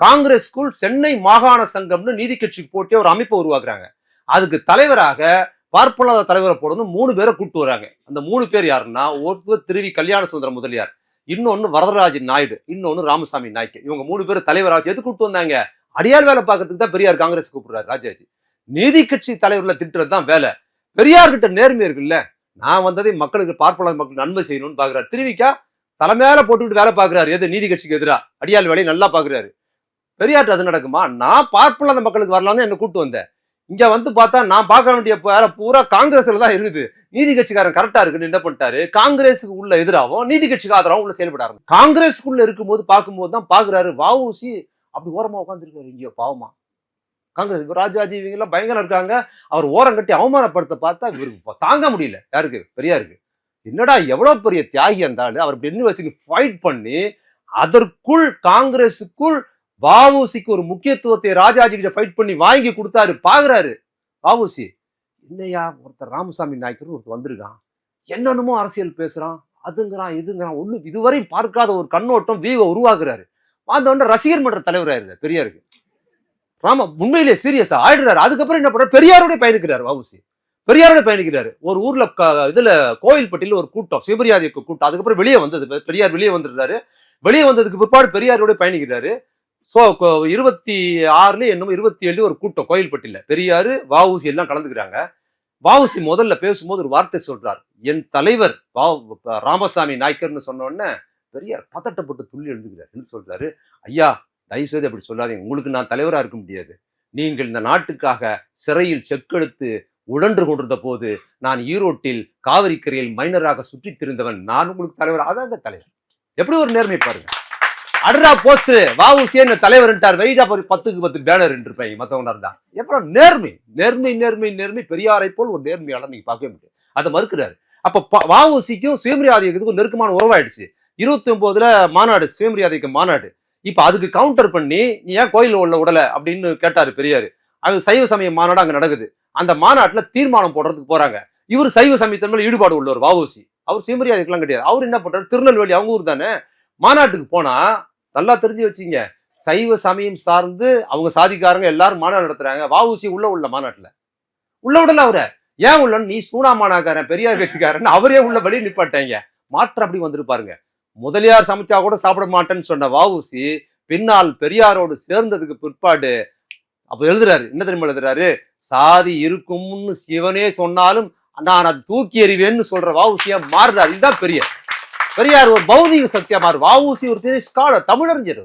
காங்கிரஸ்குள் சென்னை மாகாண சங்கம்னு நீதி கட்சிக்கு போட்டி ஒரு அமைப்பை உருவாக்குறாங்க. அதுக்கு தலைவராக பார்ப்பனாத தலைவரை போடணும் மூணு பேரை கூப்பிட்டு வராங்க அந்த மூணு பேர் யாருன்னா ஒருத்தர் திருவி கல்யாண சுந்தர முதலியார் இன்னொன்று வரதராஜன் நாயுடு இன்னொன்று ராமசாமி நாய்க்கு. இவங்க மூணு பேர் தலைவராக எது கூட்டு வந்தாங்க? அடியார் வேலை பார்க்கறதுக்கு தான் பெரியார் காங்கிரஸ் கூப்பிடுறாரு ராஜாஜி. நீதி கட்சி தலைவர்களை திட்டுறது தான் வேலை. பெரியார் கிட்ட நேர்மை இருக்குல்ல நான் வந்ததை மக்களுக்கு பார்ப்பன மக்கள் நன்மை செய்யணும்னு பாக்குறாரு திருவிக்கா தலைமையில போட்டுக்கிட்டு வேலை பார்க்குறாரு. எது? நீதி கட்சிக்கு எதிராக அடியாள் வேலையை நல்லா பார்க்குறாரு. பெரியாற்று அது நடக்குமா? நான் பார்ப்பன மக்களுக்கு வரலான்னு என்ன கூட்டு வந்தேன் இங்க வந்து பார்த்தா நான் பார்க்க வேண்டிய வேலை பூரா காங்கிரஸ்ல தான் இருக்குது. நீதி கட்சிக்காரன் கரெக்டா இருக்குன்னு என்ன பண்ணிட்டாரு? காங்கிரஸுக்கு உள்ள எதிராகவும் நீதி கட்சிக்கு ஆதரவும் உள்ள செயல்பட ஆரம்பிச்சு. காங்கிரஸுக்குள்ள இருக்கும்போது பார்க்கும்போது தான் பாக்குறாரு வாவூசி அப்படி ஓரமா உட்காந்துருக்காரு இங்கேயோ பாவமா. காங்கிரஸ் இப்போ ராஜாஜி இவங்க எல்லாம் பயங்கரம் இருக்காங்க. அவர் ஓரம் கட்டி அவமானப்படுத்த பார்த்தா இவருக்கு தாங்க முடியல. யாருக்கு? பெரியாருக்கு. என்னடா எவ்வளவு பெரிய தியாகி இருந்தாலும் அவர் பெண்ணு வச்சு ஃபைட் பண்ணி அதற்குள் காங்கிரஸுக்குள் வாவூசிக்கு ஒரு முக்கியத்துவத்தை ராஜாஜி கிட்ட ஃபைட் பண்ணி வாங்கி கொடுத்தாரு. பாக்குறாரு. வாவூசி என்னையா ஒருத்தர் ராமசாமி நாயக்கர் ஒருத்தர் வந்திருக்கான். என்னென்னமோ அரசியல் பேசுறான். அதுங்கிறான் இதுங்கிறான். ஒண்ணு இதுவரை பார்க்காத ஒரு கண்ணோட்டம் வீவை உருவாக்குறாரு. வந்த ரசிகர் மன்ற தலைவராயிருந்தார் பெரியாருக்கு. ராம உண்மையிலே சீரியஸா ஆயிடுறாரு. அதுக்கப்புறம் என்ன பண்றாரு பெரியாரோட பயணிக்கிறாரு வாவுசி. பெரியாரோட பயணிக்கிறாரு. ஒரு ஊர்ல க- இதுல கோயில்பட்டியில ஒரு கூட்டம் சிவபெரியாதி கூட்டம். அதுக்கப்புறம் வெளியே வந்தது பெரியார் வெளியே வந்துடுறாரு. வெளியே வந்ததுக்கு பிற்பாடு பெரியாரோட பயணிக்கிறாரு. ஸோ இருபத்தி ஆறுல என்னமோ இருபத்தி ஏழு ஒரு கூட்டம் கோயில்பட்டியில். பெரியார் வாவுசி எல்லாம் கலந்துக்கிறாங்க. வாவுசி முதல்ல பேசும்போது ஒரு வார்த்தை சொல்றார். என் தலைவர் வா ராமசாமி நாய்க்கர்னு சொன்ன உடனே பெரியார் பதட்டப்பட்டு துள்ளி எழுந்துக்கிறார் என்ன சொல்றாரு. ஐயா தயவுசெய்து அப்படி சொல்லாதீங்க. உங்களுக்கு நான் தலைவராக இருக்க முடியாது. நீங்கள் இந்த நாட்டுக்காக சிறையில் செக்கெடுத்து உழன்று கொண்டிருந்த போது நான் ஈரோட்டில் காவிரிக்கரையில் மைனராக சுற்றித் திரிந்தவன் நான் உங்களுக்கு தலைவர். அதாங்க தலைவர். எப்படி ஒரு நேர்மை பாருங்க. அடுரா போஸ்டர். வாவுசியே என்ன தலைவர்ன்ட்டார் வெயிட்டா ஒரு பத்துக்கு பத்து பேனர் இருப்பாங்க மத்தவங்க இருந்தா. எவ்வளவு நேர்மை. நேர்மை நேர்மை நேர்மை. பெரியாரை போல் ஒரு நேர்மையாளர் நீங்க பார்க்கவே முடியாது. அதை மறுக்கிறாரு. அப்ப ப- வாவுசிக்கும் சுயமரியாதைக்கும் நெருக்கமான உறவாயிடுச்சு. இருபத்தி ஒன்பதுல மாநாடு சுயமரியாதைக்கு மாநாடு. இப்ப அதுக்கு கவுண்டர் பண்ணி நீ ஏன் கோயில் உள்ள உடல? அப்படின்னு கேட்டாரு பெரியாரு. அது சைவ சமய மாநாடு அங்க நடக்குது. அந்த மாநாட்டுல தீர்மானம் போடுறதுக்கு போறாங்க. இவர் சைவ சமயத்தின் மேல ஈடுபாடு உள்ளவர் வாவுசி அவர் சுயமரியாதைக்கெல்லாம் கிடையாது. அவர் என்ன பண்றாரு? திருநெல்வேலி அவங்க ஊர் தானே. மாநாட்டுக்கு போனா நல்லா தெரிஞ்சு வச்சுங்க. சைவ சமயம் சார்ந்து அவங்க சாதிக்காரங்க எல்லாரும் மாநாடு நடத்துறாங்க. வாவுசி உள்ள உள்ள மாநாட்டுல. உள்ள விடல அவரை. ஏன் உள்ள? நீ சூனா மாநாக்காரன் பெரியார் கட்சிக்காரன். அவரே உள்ள வழி நிப்பாட்டாங்க. மாற்றம் அப்படி வந்திருப்பாருங்க முதலியார் சமைச்சா கூட சாப்பிட மாட்டேன்னு சொன்ன வாவுசி பின்னால் பெரியாரோடு சேர்ந்ததுக்கு பிற்பாடு அப்ப எழுதுறாரு. என்ன தெரியுமா எழுதுறாரு? சாதி இருக்கும்னு சிவனே சொன்னாலும் நான் அது தூக்கி எறிவேன்னு சொல்ற வாவுசியா மாறுறாரு. இதுதான் பெரியார். பெரியார் ஒரு பௌதிக சக்தியா மாறு வாவூசி ஒரு பெரிய ஸ்காலர் தமிழறிஞர்